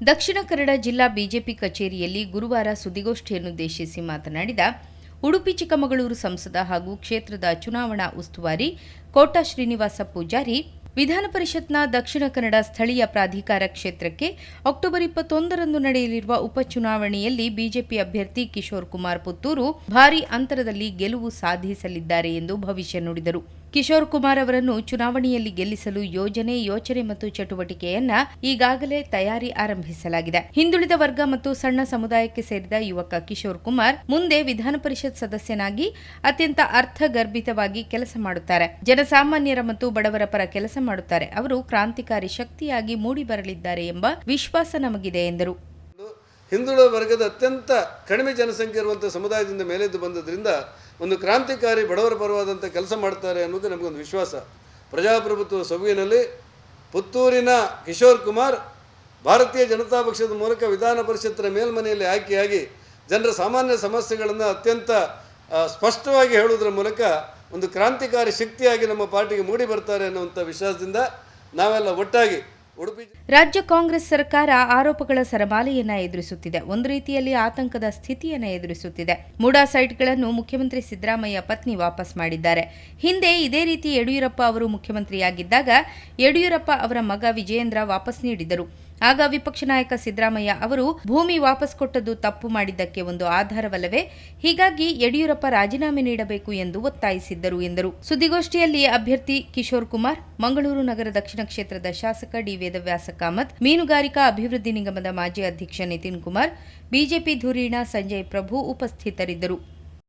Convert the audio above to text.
ದಕ್ಷಿಣ ಕನ್ನಡ ಜಿಲ್ಲಾ ಬಿಜೆಪಿ ಕಚೇರಿಯಲ್ಲಿ ಗುರುವಾರ ಸುದ್ದಿಗೋಷ್ಠಿಯನ್ನುದ್ದೇಶಿಸಿ ಮಾತನಾಡಿದ ಉಡುಪಿ ಚಿಕ್ಕಮಗಳೂರು ಸಂಸದ ಹಾಗೂ ಕ್ಷೇತ್ರದ ಚುನಾವಣಾ ಉಸ್ತುವಾರಿ ಕೋಟಾ ಶ್ರೀನಿವಾಸ ಪೂಜಾರಿ, ವಿಧಾನ ಪರಿಷತ್ನ ದಕ್ಷಿಣ ಕನ್ನಡ ಸ್ಥಳೀಯ ಪ್ರಾಧಿಕಾರ ಕ್ಷೇತ್ರಕ್ಕೆ ಅಕ್ಟೋಬರ್ ಇಪ್ಪತ್ತೊಂದರಂದು ನಡೆಯಲಿರುವ ಉಪಚುನಾವಣೆಯಲ್ಲಿ ಬಿಜೆಪಿ ಅಭ್ಯರ್ಥಿ ಕಿಶೋರ್ ಕುಮಾರ್ ಪುತ್ತೂರು ಭಾರೀ ಅಂತರದಲ್ಲಿ ಗೆಲುವು ಸಾಧಿಸಲಿದ್ದಾರೆ ಎಂದು ಭವಿಷ್ಯ ನುಡಿದರು. ಕಿಶೋರ್ ಕುಮಾರ್ ಅವರನ್ನು ಚುನಾವಣೆಯಲ್ಲಿ ಗೆಲ್ಲಿಸಲು ಯೋಜನೆ, ಯೋಚನೆ ಮತ್ತು ಚಟುವಟಿಕೆಯನ್ನ ಈಗಾಗಲೇ ತಯಾರಿ ಆರಂಭಿಸಲಾಗಿದೆ. ಹಿಂದುಳಿದ ವರ್ಗ ಮತ್ತು ಸಣ್ಣ ಸಮುದಾಯಕ್ಕೆ ಸೇರಿದ ಯುವಕ ಕಿಶೋರ್ ಕುಮಾರ್ ಮುಂದೆ ವಿಧಾನ ಪರಿಷತ್ ಸದಸ್ಯನಾಗಿ ಅತ್ಯಂತ ಅರ್ಥಗರ್ಭಿತವಾಗಿ ಕೆಲಸ ಮಾಡುತ್ತಾರೆ. ಜನಸಾಮಾನ್ಯರ ಮತ್ತು ಬಡವರ ಪರ ಕೆಲಸ ಮಾಡುತ್ತಾರೆ. ಅವರು ಕ್ರಾಂತಿಕಾರಿ ಶಕ್ತಿಯಾಗಿ ಮೂಡಿ ಬರಲಿದ್ದಾರೆ ಎಂಬ ವಿಶ್ವಾಸ ನಮಗಿದೆ ಎಂದರು. ಹಿಂದುಳಿದ ವರ್ಗದ ಅತ್ಯಂತ ಕಡಿಮೆ ಜನಸಂಖ್ಯೆ ಇರುವಂತಹ ಸಮುದಾಯದಿಂದ ಮೇಲೆದ್ದು ಬಂದದ್ರಿಂದ ಒಂದು ಕ್ರಾಂತಿಕಾರಿ ಬಡವರ ಪರವಾದಂಥ ಕೆಲಸ ಮಾಡ್ತಾರೆ ಅನ್ನೋದು ನಮಗೊಂದು ವಿಶ್ವಾಸ. ಪ್ರಜಾಪ್ರಭುತ್ವ ಸಭೆಯಲ್ಲಿ ಪುತ್ತೂರಿನ ಕಿಶೋರ್ ಕುಮಾರ್ ಭಾರತೀಯ ಜನತಾ ಪಕ್ಷದ ಮೂಲಕ ವಿಧಾನ ಪರಿಷತ್ತರ ಮೇಲ್ಮನೆಯಲ್ಲಿ ಆಯ್ಕೆಯಾಗಿ ಜನರ ಸಾಮಾನ್ಯ ಸಮಸ್ಯೆಗಳನ್ನು ಅತ್ಯಂತ ಸ್ಪಷ್ಟವಾಗಿ ಹೇಳುವುದರ ಮೂಲಕ ಒಂದು ಕ್ರಾಂತಿಕಾರಿ ಶಕ್ತಿಯಾಗಿ ನಮ್ಮ ಪಾರ್ಟಿಗೆ ಮೂಡಿ ಬರ್ತಾರೆ ಅನ್ನುವಂಥ ವಿಶ್ವಾಸದಿಂದ ನಾವೆಲ್ಲ ಒಟ್ಟಾಗಿ ರಾಜ್ಯ ಕಾಂಗ್ರೆಸ್ ಸರ್ಕಾರ ಆರೋಪಗಳ ಸರಮಾಲೆಯನ್ನ ಎದುರಿಸುತ್ತಿದೆ. ಒಂದು ರೀತಿಯಲ್ಲಿ ಆತಂಕದ ಸ್ಥಿತಿಯನ್ನ ಎದುರಿಸುತ್ತಿದೆ. ಮೂಡಾ ಸೈಟ್ಗಳನ್ನು ಮುಖ್ಯಮಂತ್ರಿ ಸಿದ್ದರಾಮಯ್ಯ ಪತ್ನಿ ವಾಪಸ್ ಮಾಡಿದ್ದಾರೆ. ಹಿಂದೆ ಇದೇ ರೀತಿ ಯಡಿಯೂರಪ್ಪ ಅವರು ಮುಖ್ಯಮಂತ್ರಿಯಾಗಿದ್ದಾಗ ಯಡಿಯೂರಪ್ಪ ಅವರ ಮಗ ವಿಜಯೇಂದ್ರ ವಾಪಸ್ ನೀಡಿದರು ಆಗ ವಿಪಕ್ಷ ನಾಯಕ ಸಿದ್ದರಾಮಯ್ಯ ಅವರು ಭೂಮಿ ವಾಪಸ್ ಕೊಟ್ಟದ್ದು ತಪ್ಪು ಮಾಡಿದ್ದಕ್ಕೆ ಒಂದು ಆಧಾರವಲ್ಲವೇ? ಹೀಗಾಗಿ ಯಡಿಯೂರಪ್ಪ ರಾಜೀನಾಮೆ ನೀಡಬೇಕು ಎಂದು ಒತ್ತಾಯಿಸಿದ್ದರು ಎಂದರು. ಸುದ್ದಿಗೋಷ್ಠಿಯಲ್ಲಿ ಅಭ್ಯರ್ಥಿ ಕಿಶೋರ್ ಕುಮಾರ್, ಮಂಗಳೂರು ನಗರ ದಕ್ಷಿಣ ಕ್ಷೇತ್ರದ ಶಾಸಕ ಡಿ ವೇದವ್ಯಾಸ ಕಾಮತ್ ಮೀನುಗಾರಿಕಾ ಅಭಿವೃದ್ಧಿ ನಿಗಮದ ಮಾಜಿ ಅಧ್ಯಕ್ಷ ನಿತಿನ್ ಕುಮಾರ್, ಬಿಜೆಪಿ ಧುರೀಣ ಸಂಜಯ್ ಪ್ರಭು ಉಪಸ್ಥಿತರಿದ್ದರು.